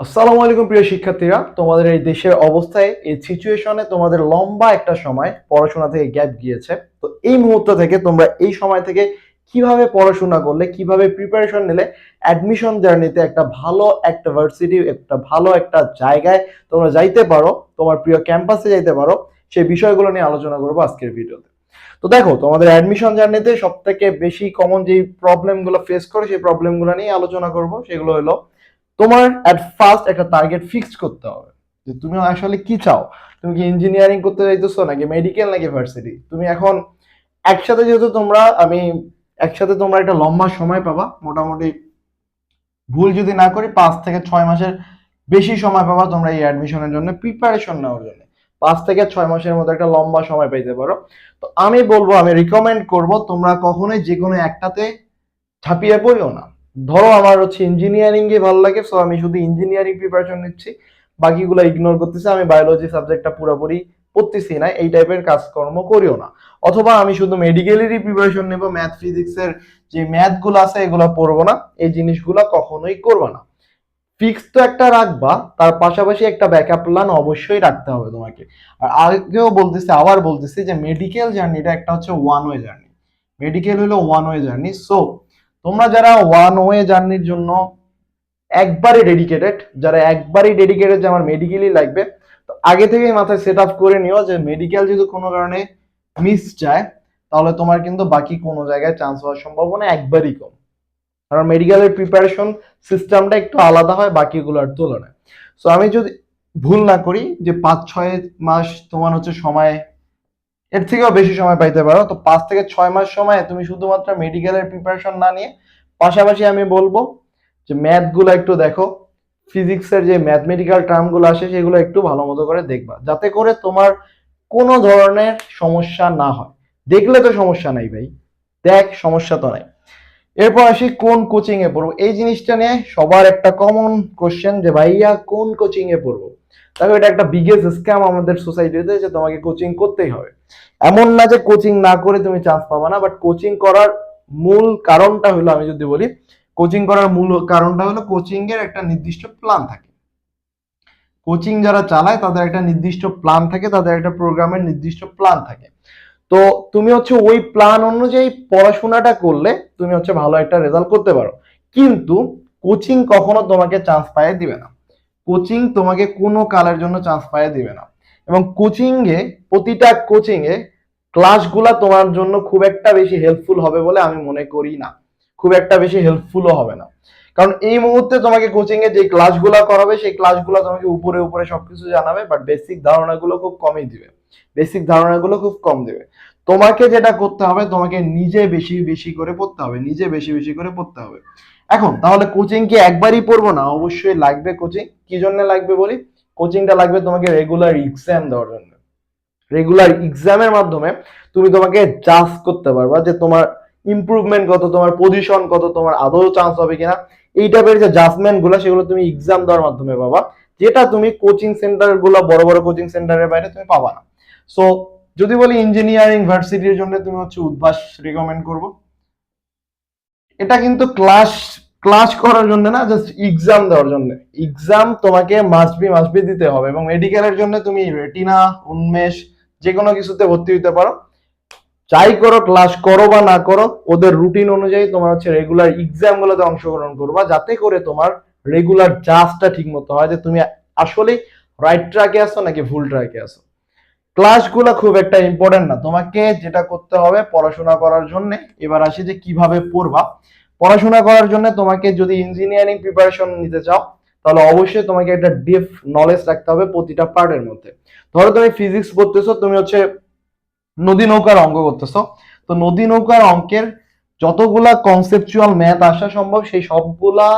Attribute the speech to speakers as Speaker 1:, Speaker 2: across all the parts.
Speaker 1: আসসালামু আলাইকুম প্রিয় শিক্ষার্থীরা, তোমাদের এই দেশের অবস্থায়, এই সিচুয়েশনে তোমাদের লম্বা একটা সময় পড়াশোনা থেকে গ্যাপ গিয়েছে। তো এই মুহূর্ত থেকে তোমরা এই সময় থেকে কীভাবে পড়াশোনা করলে, কীভাবে প্রিপারেশন নিলে অ্যাডমিশন জার্নিতে একটা ভালো একটা ভার্সিটি একটা ভালো একটা জায়গায় তোমরা যাইতে পারো, তোমার প্রিয় ক্যাম্পাসে যাইতে পারো, সেই বিষয়গুলো নিয়ে আলোচনা করব আজকের ভিডিওতে। তো দেখো, তোমাদের অ্যাডমিশন জার্নিতে সব থেকে বেশি কমন যে প্রবলেমগুলো ফেস করে, সেই প্রবলেমগুলো নিয়ে আলোচনা করব, সেগুলো হলো তোমার অ্যাট ফার্স্ট একটা টার্গেট ফিক্সড করতে হবে। যে তুমি আসলে কি চাও? তুমি কি ইঞ্জিনিয়ারিং করতে চাইতেছো নাকি মেডিকেল নাকি ভার্সিটি তুমি এখন একসাথে যেহেতু তোমরা, আমি একসাথে তোমরা একটা লম্বা সময় পাবা, মোটামুটি ভুল যদি না করি, পাঁচ থেকে ছয় মাসের বেশি সময় পাবা তোমরা এই অ্যাডমিশনের জন্য প্রিপারেশন নেওয়ার জন্য। পাঁচ থেকে ছয় মাসের মধ্যে একটা লম্বা সময় পাইতে পারো। তো আমি বলব, আমি রিকমেন্ড করব, তোমরা কখনোই যে কোনো একটাতে ছাপিয়ে পড়িও না। ধরো আমার হচ্ছে ইঞ্জিনিয়ারিং এ ভালো লাগে সো আমি শুধু ইঞ্জিনিয়ারিং প্রিপারেশন নিচ্ছি। বাকিগুলো ইগনোর করতেছি, আমি বায়োলজি সাবজেক্টটা পুরোপুরি পড়তেছি না, এই টাইপের কাজকর্ম করিও না। অথবা আমি শুধু মেডিকেলেরই প্রিপারেশন নেব ম্যাথ ফিজিক্সের যে ম্যাথগুলো আছে, এগুলো পড়ব না, এই জিনিসগুলো কখনোই করব না। ফিক্স তো একটা রাখবা, তার পাশাপাশি একটা ব্যাকআপ প্ল্যান অবশ্যই রাখতে হবে তোমাকে। আর আগেও বলতেছি, আবার বলতেছি যে মেডিকেল জার্নিটা একটা হচ্ছে ওয়ান ওয়ে জার্নি মেডিকেল হলো ওয়ান ওয়ে জার্নি সো তোমরা যারা ওয়ান ওয়ে জার্নির জন্য একবারই ডেডিকেটেড যারা একবারই ডেডিকেটেড যে আমার মেডিকেলই লাগবে, তো আগে থেকেই মাথায় সেট আপ করে নিও যে মেডিকেল যদি কোনো কারণে মিস যায়, তাহলে তোমার কিন্তু বাকি কোনো জায়গায় চান্স হওয়ার সম্ভাবনা একবারই কম। কারণ মেডিকেলের প্রিপারেশন সিস্টেমটা একটু আলাদা হয়, বাকিগুলোর তুলনায়। সো আমি যদি ভুল না করি যে পাঁচ ছয় মাস তোমার হচ্ছে সময় এর থেকেও বেশি সময় পাইতে পারো। তো পাঁচ থেকে ছয় মাস সময় তুমি শুধুমাত্র মেডিকেলের প্রিপারেশন না নিয়ে পাশাপাশি আমি বলব যে ম্যাথগুলো একটু দেখো। ফিজিক্সের যে ম্যাথমেটিক্যাল টার্মগুলো আসে সেগুলো একটু ভালো মতো করে দেখবা। যাতে করে তোমার কোনো ধরনের সমস্যা না হয়। দেখলে তো সমস্যা নাই ভাই। দেখ, সমস্যা তো নাই। এরপর আসি কোন কোচিং এ পড়ব। এই জিনিসটা নিয়ে সবার একটা কমন কোশ্চেন যে, ভাইয়া, কোন কোচিং এ পড়ব? দেখো, এটা একটা বিগেস্ট স্ক্যাম আমাদের সোসাইটিতে যে, তোমাকে কোচিং করতেই হবে। এমন না যে কোচিং না করে তুমি চান্স পাবা না বাট কোচিং করার মূল কারণটা হলো, আমি যদি বলি কোচিং করার মূল কারণটা হলো কোচিং এর একটা নির্দিষ্ট প্ল্যান থাকে। কোচিং যারা চালায়, তাদের একটা নির্দিষ্ট প্ল্যান থাকে, তাদের একটা প্রোগ্রামের নির্দিষ্ট প্ল্যান থাকে। তো তুমি হচ্ছে ওই প্ল্যান অনুযায়ী পড়াশোনাটা করলে তুমি হচ্ছে ভালো একটা রেজাল্ট করতে পারো। কিন্তু কোচিং কখনো তোমাকে চান্স পাইয়ে দিবে না। কোচিং তোমাকে কোনো কালের জন্য চান্স পাইয়ে দিবে না। এবং কোচিং এ, প্রতিটা কোচিং এ ক্লাসগুলা তোমার জন্য খুব একটা বেশি হেল্পফুল হবে বলে আমি মনে করি না। খুব একটা বেশি হেল্পফুলও হবে না। কারণ এই মুহূর্তে তোমাকে কোচিং এ যে ক্লাসগুলো করাবে, সেই ক্লাসগুলো তোমাকে উপরে উপরে সবকিছু জানাবে বাট বেসিক ধারণাগুলো খুব কমই দিবে। বেসিক ধারণাগুলো খুব কম দিবে। তোমাকে যেটা করতে হবে, তোমাকে নিজে বেশি বেশি করে পড়তে হবে, নিজে বেশি বেশি করে পড়তে হবে। এখন, তাহলে কোচিং কি একবারই পড়ব? না, অবশ্যই লাগবে কোচিং কি জন্য লাগবে বলি? কোচিংটা লাগবে তোমাকে রেগুলার এক্সাম দেওয়ার জন্য। রেগুলার এক্সামের মাধ্যমে তুমি তোমাকে জাজ করতে পারবা যে তোমার ইমপ্রুভমেন্ট কত, তোমার পজিশন কত, তোমার আদৌ চান্স হবে কিনা। এই টাইপের যে জাজমেন্টগুলো, সেগুলো তুমি এক্সাম দেওয়ার মাধ্যমে পাবা। যেটা তুমি কোচিং সেন্টারগুলো, বড় বড় কোচিং সেন্টারের বাইরে তুমি পাবা না। সো যদি বলি ইঞ্জিনিয়ারিং ভার্সিটির জন্য তুমি হচ্ছে উদ্ভাস রিকমেন্ড করব। এটা কিন্তু ক্লাস ক্লাস করার জন্য না জাস্ট এক্সাম দেওয়ার জন্য। এক্সাম তোমাকে মাস্ট বি মাস্ট বি দিতে হবে এবং মেডিকেলের জন্য তুমি রেটিনা উন্মেষ যে কোনো কিছুতে ভর্তি হতে পারো। যাই করো ক্লাস করো বা না করো, ওদের রুটিন অনুযায়ী তোমার হচ্ছে রেগুলার এক্সাম গুলোতে অংশগ্রহণ করবা, যাতে করে তোমার রেগুলার জাজটা ঠিক মতো হয়, যে তুমি আসলে রাইট ট্র্যাকে আসো নাকি ভুল ট্র্যাকে আসো ক্লাসগুলো খুব একটা ইম্পর্টেন্ট না, তোমাকে যেটা করতে হবে পড়াশোনা করার জন্য, এবার আসি যে কীভাবে পড়বা। পড়াশোনা করার জন্য তোমাকে যদি ইঞ্জিনিয়ারিং প্রিপারেশন নিতে চাও, তাহলে অবশ্যই তোমাকে একটা ডিপ নলেজ রাখতে হবে প্রতিটা পার্টের মধ্যে। ধরো তুমি ফিজিক্স পড়তেছো, তুমি হচ্ছে নদী নৌকার অঙ্ক করতেছো তো নদী নৌকার অঙ্কের যতগুলা কনসেপচুয়াল ম্যাথ আসা সম্ভব, সেই সবগুলা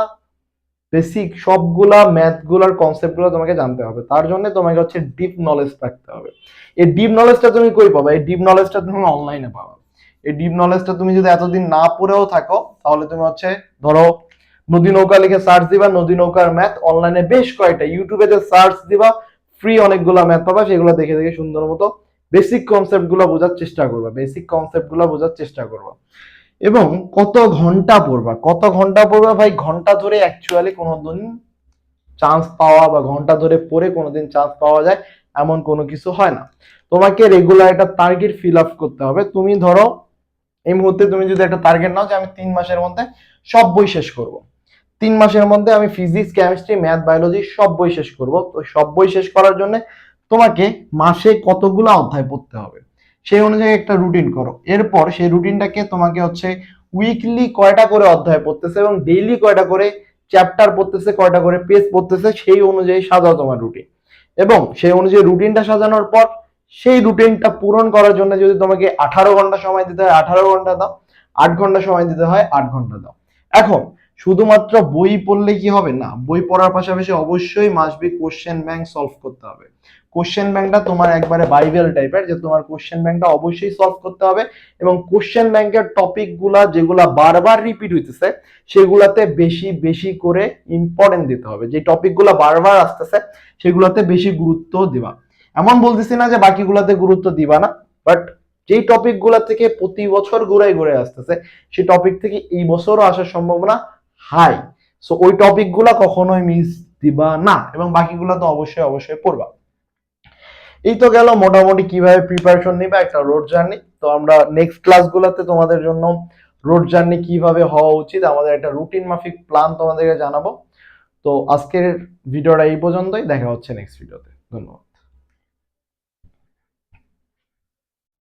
Speaker 1: বেসিক সবগুলা ম্যাথগুলার কনসেপ্টগুলো তোমাকে জানতে হবে। তার জন্য তোমাকে হচ্ছে ডিপ নলেজ রাখতে হবে। এই ডিপ নলেজটা তুমি কই পাবা? এই ডিপ নলেজটা তুমি অনলাইনে পাবা। এই ডিপ নলেজটা তুমি যদি এতদিন না পড়েও থাকো, তাহলে তুমি হচ্ছে, ধরো, নদী নৌকা লিখে সার্চ দিবা, নদী নৌকার ম্যাথ অনলাইনে বেশ কয়েকটা ইউটিউবে যে সার্চ দিবা ফ্রি অনেকগুলা ম্যাথ পাবা, সেগুলো দেখে দেখে সুন্দর মতো বেসিক কনসেপ্টগুলো বোঝার চেষ্টা করবা বেসিক কনসেপ্টগুলো বোঝার চেষ্টা করবা। এবং কত ঘণ্টা পড়বা? কত ঘণ্টা পড়বা ভাই? ঘণ্টা ধরে অ্যাকচুয়ালি কোনোদিন চান্স পাওয়া বা ঘণ্টা ধরে পড়ে কোনোদিন চান্স পাওয়া যায়, এমন কোনো কিছু হয় না। তোমাকে রেগুলার একটা টার্গেট ফিল আপ করতে হবে। তুমি ধরো, এই মুহূর্তে তুমি যদি একটা টার্গেট নাও যে আমি তিন মাসের মধ্যে সব বই শেষ করব। তিন মাসের মধ্যে আমি ফিজিক্স কেমিস্ট্রি ম্যাথ বায়োলজি সব বই শেষ করব। তো সব বই শেষ করার জন্য তোমাকে মাসে কতগুলো অধ্যায় পড়তে হবে? সেই অনুযায়ী একটা রুটিন করো। এরপর সেই রুটিনটাকে তোমাকে হচ্ছে উইকলি কয়টা করে অধ্যায় পড়তেছে এবং ডেইলি কয়টা করে চ্যাপ্টার পড়তেছে, কয়টা করে পেজ পড়তেছে, সেই অনুযায়ী সাজাও তোমার রুটিন এবং সেই অনুযায়ী রুটিনটা সাজানোর পর সেই রুটিনটা পূরণ করার জন্য যদি তোমাকে আঠারো ঘণ্টা সময় দিতে হয়, আঠারো ঘণ্টা দাও, আট ঘণ্টা সময় দিতে হয়, আট ঘণ্টা দাও। এখন শুধুমাত্র বই পড়লে কি হবে? না, বই পড়ার পাশাপাশি অবশ্যই মাসবি কোশ্চেন ব্যাংক সলভ করতে হবে। কোশ্চেন ব্যাংকটা তোমার একবারে বাইবেল টাইপের যে তোমার কোশ্চেন ব্যাংকটা অবশ্যই সলভ করতে হবে এবং কোশ্চেন ব্যাংকের টপিকগুলা যেগুলা বারবার রিপিট হইতেছে, সেগুলাতে বেশি বেশি করে ইম্পর্টেন্ট দিতে হবে। যে টপিকগুলা বারবার আসতেছে, সেগুলাতে বেশি গুরুত্ব দিবা। এমন বলতেছি না যে বাকিগুলাতে গুরুত্ব দিবা না বাট যেই টপিকগুলা থেকে প্রতি বছর ঘুরাই ঘুরে আসতেছে সেই টপিক থেকে এই বছরও আসার সম্ভাবনা হাই সো ওই টপিকগুলা কখনোই মিস দিবা না এবং বাকিগুলা তো অবশ্যই অবশ্যই পড়বা। এই তো গেল মোটামুটি কীভাবে প্রিপারেশন নিবা একটা রোড জার্নি তো আমরা নেক্সট ক্লাসগুলোতে তোমাদের জন্য রোড জার্নি কীভাবে হওয়া উচিত, আমাদের একটা রুটিন মাফিক প্ল্যান তোমাদেরকে জানাব। তো আজকের ভিডিওটা এই পর্যন্তই, দেখা হচ্ছে নেক্সট ভিডিওতে ধন্যবাদ।